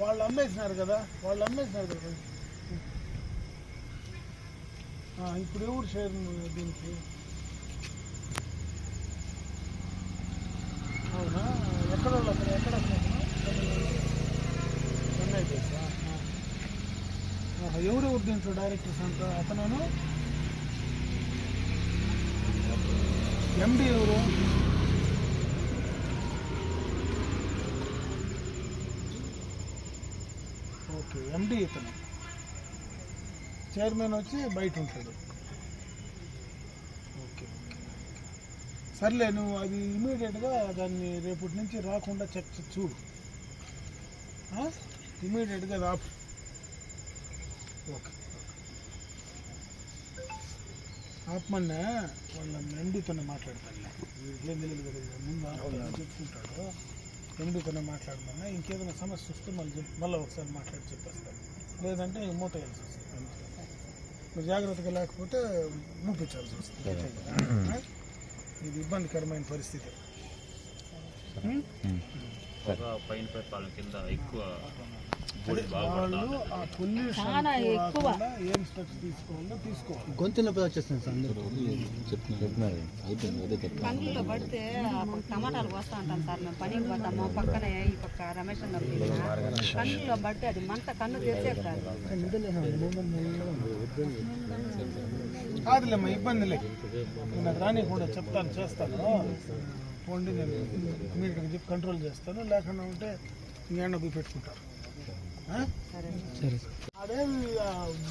వాళ్ళు అమ్మేసినారు కదా వాళ్ళు అమ్మేసినారు కదా. ఇప్పుడు ఎవరు షేర్ దీనికి? అవునా? ఎక్కడ వాళ్ళు అక్కడ? ఎక్కడ చెన్నై ఎవరు ఎవరు దీంట్లో డైరెక్టర్స్ అంతా? అతను ఎండి ఎవరు? ఓకే ఎండి ఇతను. చైర్మన్ వచ్చి బయట ఉంటాడు. ఓకే ఓకే సర్లే నువ్వు అది ఇమీడియట్గా దాన్ని రేపటి నుంచి రాకుండా చెక్ చూడు. ఇమీడియట్గా రా ఓకే ఆత్మన్న వాళ్ళ ఎండితోనే మాట్లాడతాను వీడికి ఏం తెలియదు కదా ముందు చెప్పుకుంటాడు. ఎండితోనే మాట్లాడమన్నా? ఇంకేదైనా సమస్య వస్తే మళ్ళీ చెప్పి. మళ్ళీ ఒకసారి మాట్లాడి చెప్పేస్తాను లేదంటే ఇంక మూత వేయాల్సి వస్తుంది. నువ్వు జాగ్రత్తగా లేకపోతే మూపించాల్సి వస్తుంది? ఇది ఇబ్బందికరమైన పరిస్థితి. పైన కింద ఎక్కువ. గొంతు నొప్పి వచ్చేస్తుంది సార్ అందరూ. చెప్తున్నారు. కండ్లలో పడితే టమాటాలు వస్తా ఉంటాం సార్. మేము పనికి పోతాము పక్కనే ఈ పక్క రమేష్ కన్నులో పడితే అది మంట కన్ను తెరిచే కాదు. కాదులేమ్మా ఇబ్బంది లేదు నేను అది రానికుండా చెప్తాను చేస్తాను. పోండి నేను. మీరు చెప్పి కంట్రోల్ చేస్తాను. లేకుండా ఉంటే పోయి పెట్టుకుంటారు? సరే. అదే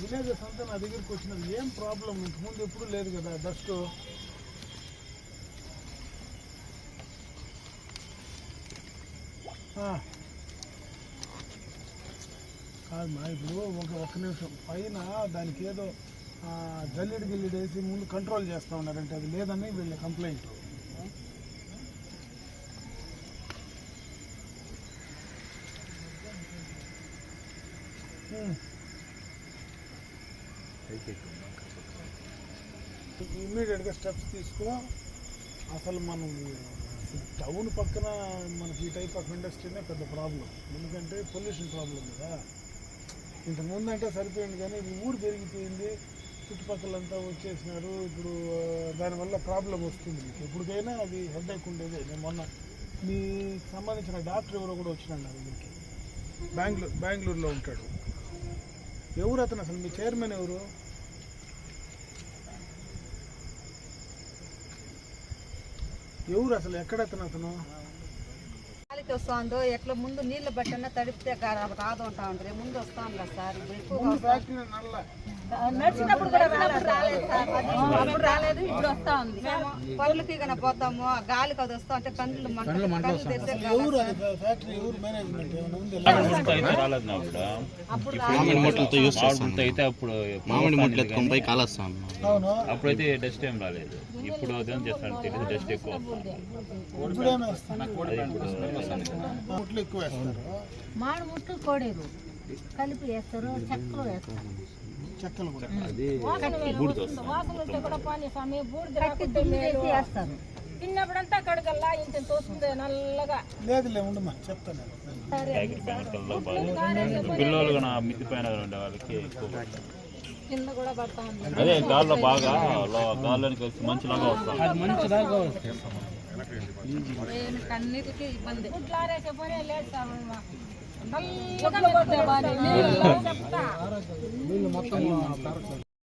విలేజెస్ అంతా నా దగ్గరికి వచ్చినది. ఏం ప్రాబ్లం ముందు ఎప్పుడు లేదు కదా డస్ట్. కాదమ్మా ఇప్పుడు ఒక ఒక్క నిమిషం. పైన దానికి ఏదో జల్లెడు గిల్లెడు వేసి ముందు కంట్రోల్ చేస్తూ ఉన్నారంటే అది లేదని వీళ్ళ కంప్లైంట్ ఇమ్మీడియట్గా స్టెప్స్ తీసుకో అసలు మనం టౌన్ పక్కన మనకి ఈ టైప్ ఆఫ్ ఇండస్ట్రీనే పెద్ద ప్రాబ్లం. ఎందుకంటే పొల్యూషన్ ప్రాబ్లం కదా. ఇంతకుముందు అంటే సరిపోయింది కానీ ఇది ఊరు పెరిగిపోయింది. చుట్టుపక్కలంతా వచ్చేసినారు. ఇప్పుడు దానివల్ల ప్రాబ్లం వస్తుంది మీకు. ఎప్పటికైనా అది హెడ్ ఎక్ ఉండేది. నేను మొన్న మీకు సంబంధించిన డాక్టర్ ఎవరో కూడా వచ్చినాడు నా దగ్గరికి బెంగళూరు బెంగళూరులో ఉంటాడు. ఎవరు అతను అసలు? మీ చైర్మన్ ఎవరు? ఎవరు అసలు? ఎక్కడ అతను అతను? గాలికి వస్తుందో ఎట్లా ముందు నీళ్ళు పట్టినా తడిపితే గా- రాదు ఉంటా ఉంటుంది ముందు వస్తాం కదా సార్ నడిచినప్పుడు కూడా రాలేదు సార్. అప్పుడు రాలేదు ఇప్పుడు వస్తా ఉంది. పోతాము గాలికి అది వస్తా రాలేదు నా అప్పుడు అయితే అప్పుడు మామిడి మొట్టలు ఎత్తుకొని పోయి కాలేస్తాం. అవును. అప్పుడైతే డస్ట్ ఏం రాలేదు. ఇప్పుడు అదేం చేస్తాను డస్ట్ ఎక్కువ ముట్లు ఎక్కువ వేస్తారు మామిడి ముట్టు కోడేరు కలిపి వేస్తారు చెక్కలు వేస్తారు చెక్కలు కూడా బూడిద వస్తుంది వాసన వస్తే కూడా పోనీ స్వామి బూడిద వేస్తారు తిన్నప్పుడంతా కడగల్లా ఇంత తోస్తుంది నల్లగా లేదులే ఉండమ్మా చెప్తాను పిల్లలు మిద్ది పైన వాళ్ళకి. కింద కూడా పడతా ఉంది అదే గాల్లో బాగా గాల్లోనికి వచ్చి మంచులాగా వస్తాం కన్నీటికి ఇబ్బంది గుడ్లు కన్నీటికి ఇబ్బంది చెప్తా.